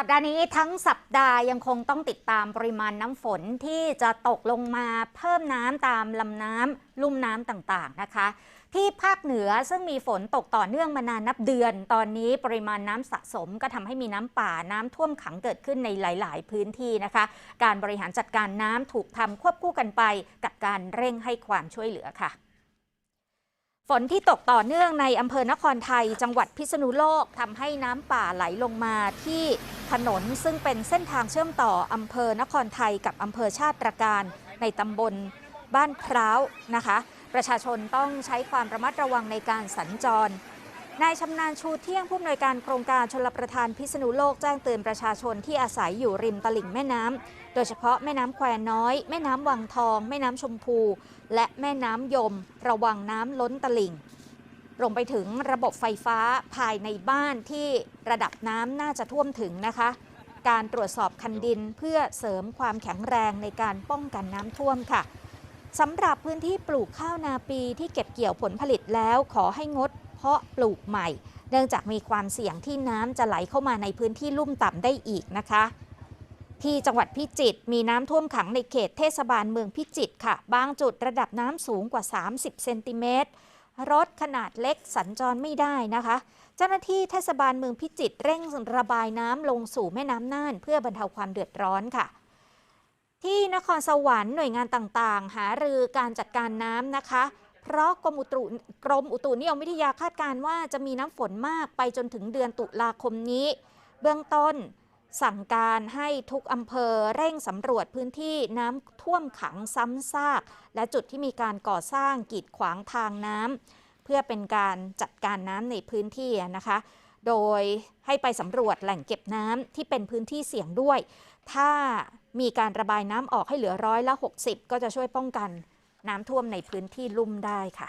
สัปดาห์นี้ทั้งสัปดาห์ยังคงต้องติดตามปริมาณน้ำฝนที่จะตกลงมาเพิ่มน้ำตามลำน้ำลุ่มน้ำต่างๆนะคะ ที่ภาคเหนือซึ่งมีฝนตกต่อเนื่องมานานนับเดือน ตอนนี้ปริมาณน้ำสะสมก็ทำให้มีน้ำป่าน้ำท่วมขังเกิดขึ้นในหลาย ๆ พื้นที่นะคะ การบริหารจัดการน้ำถูกทำควบคู่กันไปกับการเร่งให้ความช่วยเหลือค่ะ ฝนที่ตกต่อเนื่องในอำเภอนครไทย จังหวัดพิษณุโลกทำให้น้ำป่าไหลลงมาที่ถนนซึ่งเป็นเส้นทางเชื่อมต่ออำเภอนครไทยกับอำเภอชาติตรการ ในตำบลบ้านพร้าวนะคะ ประชาชนต้องใช้ความระมัดระวังในการสัญจร นายชำนาญชูเที่ยงผู้อำนวยการโครงการชลประทานพิษณุโลกแจ้งเตือนประชาชนที่อาศัยอยู่ริมตลิ่งแม่น้ำ โดยเฉพาะแม่น้ำแควน้อย แม่น้ำวังทอง แม่น้ำชมพู และแม่น้ำยม ระวังน้ำล้นตลิ่งรวมไปถึงระบบไฟฟ้าภายในบ้านที่ระดับน้ำน่าจะท่วมถึงนะคะ การตรวจสอบคันดินเพื่อเสริมความแข็งแรงในการป้องกันน้ำท่วมค่ะ สำหรับพื้นที่ปลูกข้าวนาปีที่เก็บเกี่ยวผลผลิตแล้วขอให้งด เพาะปลูกใหม่ เนื่องจากมีความเสี่ยงที่น้ำจะไหลเข้ามาในพื้นที่ลุ่มต่ำได้อีกนะคะ ที่จังหวัดพิจิตรมีน้ำท่วมขังในเขตเทศบาลเมืองพิจิตรค่ะ บางจุดระดับน้ำสูงกว่า 30 เซนติเมตรรถขนาดเล็กสัญจรไม่ได้นะคะ เจ้าหน้าที่เทศบาลเมืองพิจิตรเร่งระบายน้ำลงสู่แม่น้ำน่าน เพื่อบรรเทาความเดือดร้อนค่ะ นครสวรรค์หน่วยงานต่างๆ หารือการจัดการน้ำนะคะ เพราะกรมอุตุกรมอุตุนิยมวิทยาคาดการณ์ว่าจะมีน้ำฝนมากไปจนถึงเดือนตุลาคมนี้ เบื้องต้นสั่งการให้ทุกอำเภอเร่งสำรวจพื้นที่น้ำท่วมขังซ้ำซาก และจุดที่มีการก่อสร้างกีดขวางทางน้ำเพื่อเป็นการจัดการน้ำในพื้นที่นะคะ โดยให้ไปสำรวจแหล่งเก็บน้ำที่เป็นพื้นที่เสี่ยงด้วย ถ้ามีการระบายน้ำออกให้เหลือร้อยละ 60 ก็จะช่วยป้องกันน้ำท่วมในพื้นที่ลุ่มได้ค่ะ